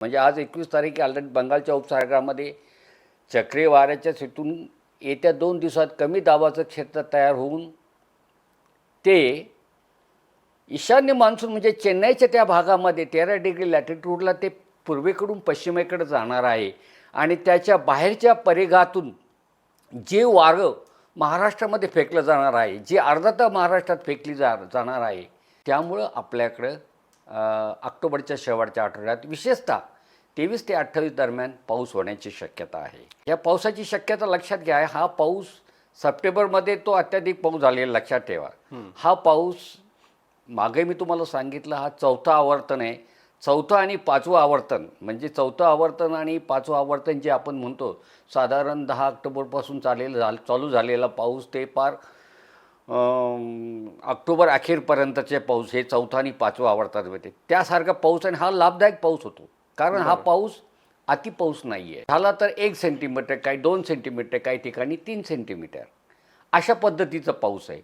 म्हणजे आज एकवीस तारीख ऑलरेडी बंगालच्या उपसागरामध्ये चक्रीवाऱ्याच्या सेतून येत्या दोन दिवसात कमी दाबाचं क्षेत्र तयार होऊन ते ईशान्य मान्सून म्हणजे चेन्नईच्या त्या भागामध्ये तेरा डिग्री लॅटिट्यूडला ते पूर्वेकडून पश्चिमेकडे जाणार आहे. आणि त्याच्या बाहेरच्या परिघातून जे वारं महाराष्ट्रामध्ये फेकलं जाणार आहे जे अर्धा तर महाराष्ट्रात फेकली जा जाणार आहे त्यामुळं आपल्याकडं ऑक्टोबरच्या शेवटच्या आठवड्यात विशेषतः तेवीस ते अठ्ठावीस दरम्यान पाऊस होण्याची शक्यता आहे. या पावसाची शक्यता लक्षात घ्या हा पाऊस सप्टेंबरमध्ये तो अत्याधिक पाऊस झालेला लक्षात ठेवा. हा पाऊस मागे मी तुम्हाला सांगितलं हा चौथा आवर्तन आहे. चौथं आणि पाचवं आवर्तन म्हणजे चौथं आवर्तन आणि पाचवं आवर्तन जे आपण म्हणतो साधारण दहा ऑक्टोबरपासून चालेलं झाल चालू झालेला पाऊस ते पार ऑक्टोबर अखेरपर्यंतचे पाऊस हे चौथा आणि पाचवं आवर्तन होते त्यासारखा पाऊस आणि हा लाभदायक पाऊस होतो. कारण हा पाऊस अति पाऊस नाही आहे झाला तर एक सेंटीमीटर काही दोन सेंटीमीटर काही ठिकाणी तीन सेंटीमीटर अशा पद्धतीचा पाऊस आहे.